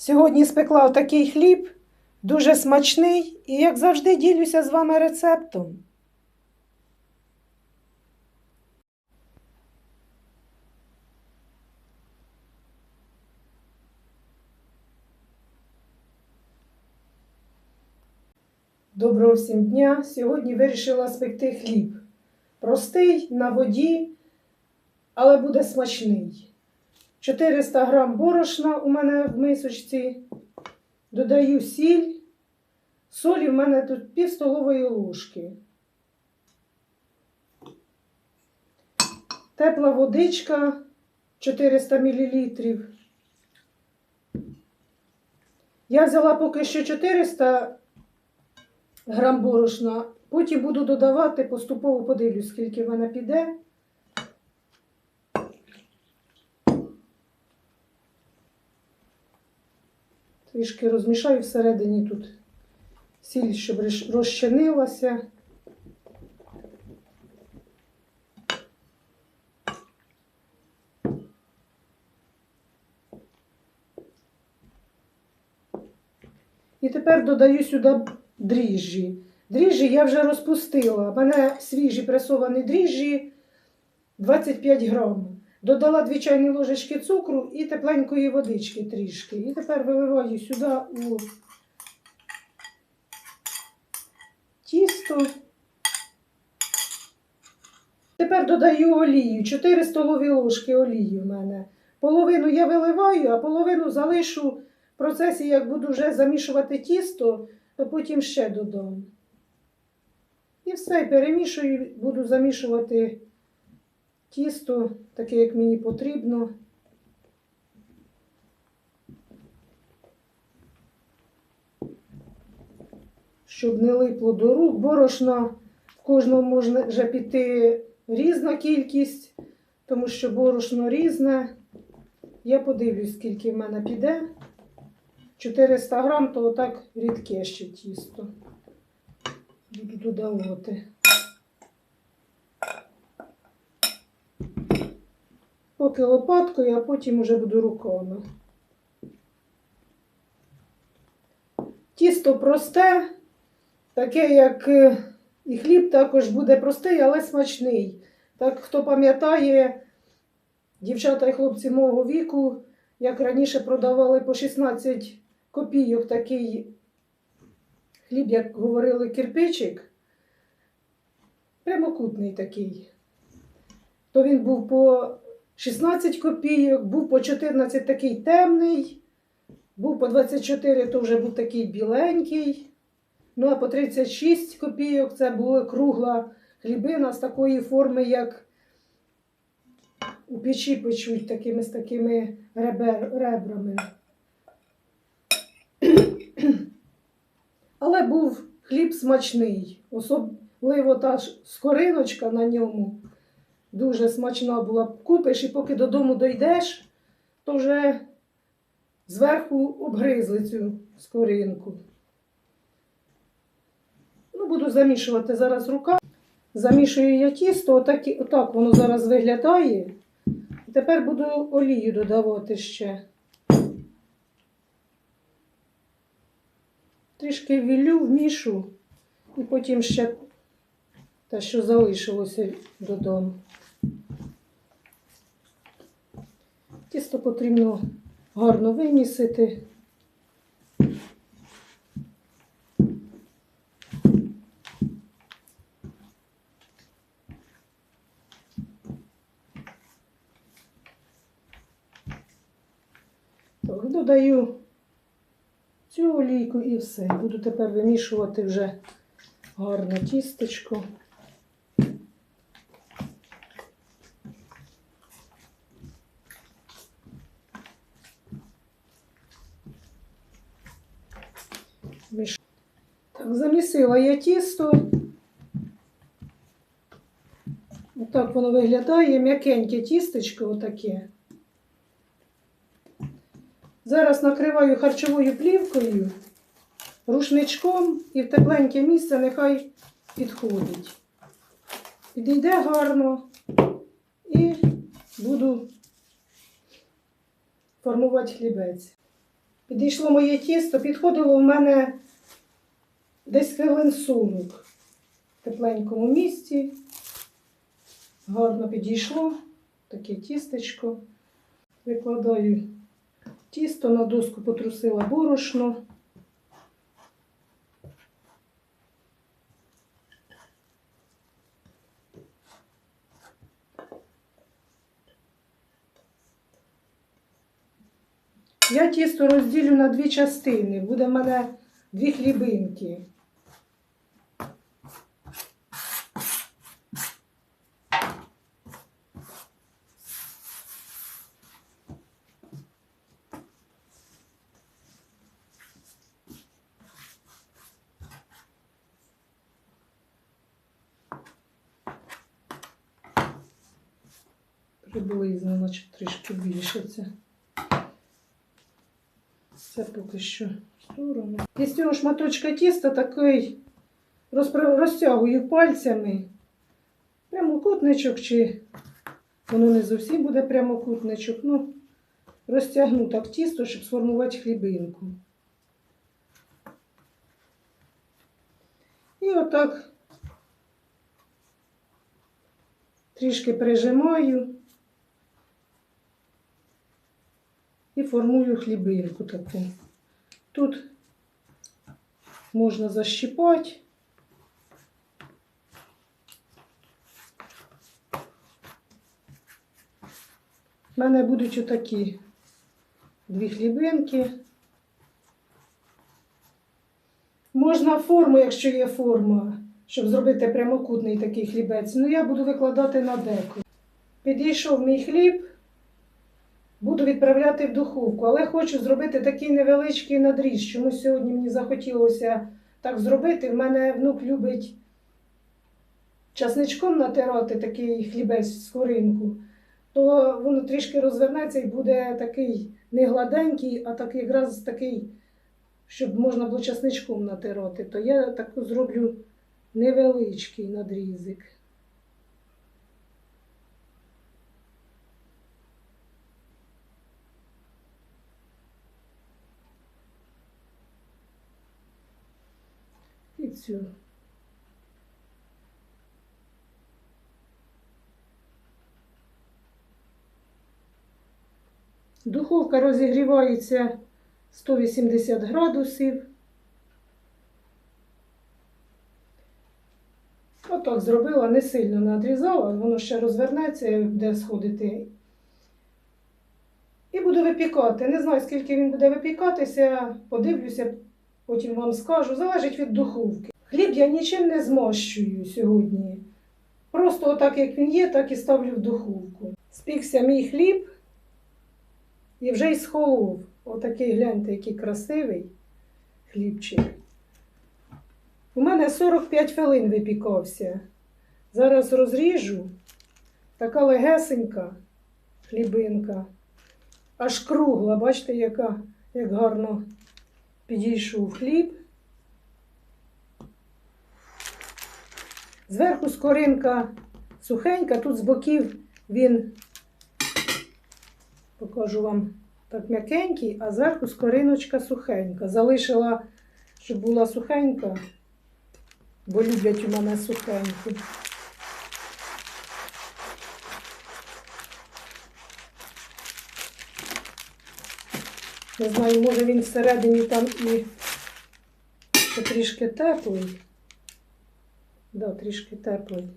Сьогодні спекла отакий хліб, дуже смачний, і, як завжди, ділюся з вами рецептом. Доброго всім дня! Сьогодні вирішила спекти хліб. Простий на воді, але буде смачний. 400 грам борошна у мене в мисочці. Додаю сіль. Солі в мене тут пів столової ложки. Тепла водичка 400 мл. Я взяла поки що 400 грам борошна, потім буду додавати, поступово подивлюсь, скільки в мене піде. Трішки розмішаю всередині тут сіль, щоб розчинилася. І тепер додаю сюди дріжджі. Дріжджі я вже розпустила. У мене свіжі пресовані дріжджі 25 грам. Додала 2 чайні ложечки цукру і тепленької водички трішки. І тепер виливаю сюди у тісто. Тепер додаю олію. 4 столові ложки олії в мене. Половину я виливаю, а половину залишу в процесі, як буду вже замішувати тісто, то потім ще додам. І все, перемішую, буду замішувати тісто, таке, як мені потрібно. Щоб не липло до рук. Борошна в кожному може вже піти різна кількість, тому що борошно різне. Я подивлюсь, скільки в мене піде. 400 грам, то отак рідке ще тісто. Буду додавати. Поки лопаткою, а потім уже буду руками. Тісто просте, таке, як е, і хліб також буде простий, але смачний. Так, хто пам'ятає, дівчата і хлопці мого віку, як раніше продавали по 16 копійок такий хліб, як говорили, кирпичик, прямокутний такий. То він був по 16 копійок, був по 14 такий темний, був по 24, то вже був такий біленький. Ну, а по 36 копійок це була кругла хлібина з такої форми, як у печі печуть такими з такими ребер, ребрами. Але був хліб смачний, особливо та ж скориночка на ньому дуже смачна була. Купиш і поки додому дойдеш, то вже зверху обгризли цю скоринку. Ну, буду замішувати зараз рука. Замішую я тісто, отак, отак воно зараз виглядає. Тепер буду олію додавати ще. Трішки вілю, вмішу, і потім ще те, що залишилося додому. Тісто потрібно гарно вимісити. Так, додаю цю олійку і все. Буду тепер вимішувати вже гарно тістечко. Міш- Так, замісила я тісто. Отак воно виглядає, м'якеньке тістечко отаке. Зараз накриваю харчовою плівкою, рушничком і в тепленьке місце нехай підходить. Підійде гарно і буду формувати хлібець. Підійшло моє тісто, підходило в мене десь хвилин 40 в тепленькому місці. Гарно підійшло таке тістечко. Викладаю тісто на доску, потрусила борошно. Я тісто розділю на дві частини. Буде в мене дві хлібинки. Приблизно, наче трішки більше це. Це поки що в сторону. Із цього шматочка тіста такий розтягую пальцями. Прямокутничок, чи воно не зовсім буде прямокутничок. Ну, розтягну так тісто, щоб сформувати хлібинку. І отак трішки прижимаю. І формую хлібинку таку. Тут можна защіпати. У мене будуть отакі дві хлібинки. Можна форму, якщо є форма, щоб зробити прямокутний такий хлібець. Ну, я буду викладати на деку. Підійшов мій хліб. Буду відправляти в духовку, але хочу зробити такий невеличкий надріз. Чомусь сьогодні мені захотілося так зробити. В мене внук любить часничком натирати такий хлібець з коринку, то воно трішки розвернеться і буде такий не гладенький, а так якраз такий, щоб можна було часничком натирати. То я таку зроблю невеличкий надрізик. Цю. Духовка розігрівається 180 градусів. Отак зробила, не сильно надрізала, воно ще розвернеться, і буде сходити. І буду випікати. Не знаю, скільки він буде випікатися, подивлюся, потім вам скажу. Залежить від духовки. Хліб я нічим не змащую сьогодні. Просто отак, як він є, так і ставлю в духовку. Спікся мій хліб і вже й схолов. Отакий, гляньте, який красивий хлібчик. У мене 45 хвилин випікався. Зараз розріжу. Така легесенька хлібинка. Аж кругла, бачите, яка, як гарно підійшов хліб. Зверху скоринка сухенька, тут з боків він, покажу вам, так м'якенький, а зверху скориночка сухенька. Залишила, щоб була сухенька, бо люблять у мене сухеньку. Не знаю, може він всередині там і трішки теплий. Да, трішки теплий.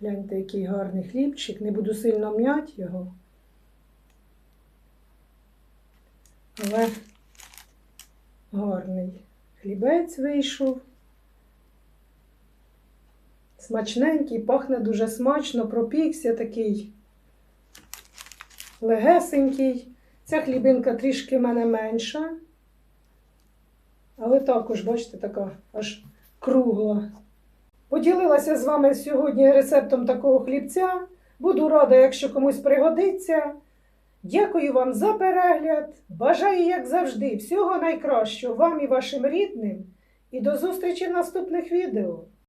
Гляньте, який гарний хлібчик. Не буду сильно м'яти його. Але гарний хлібець вийшов. Смачненький, пахне дуже смачно, пропікся такий легесенький. Ця хлібинка трішки в мене менша. Але також, бачите, така аж кругла. Поділилася з вами сьогодні рецептом такого хлібця. Буду рада, якщо комусь пригодиться. Дякую вам за перегляд. Бажаю, як завжди, всього найкращого вам і вашим рідним. І до зустрічі в наступних відео.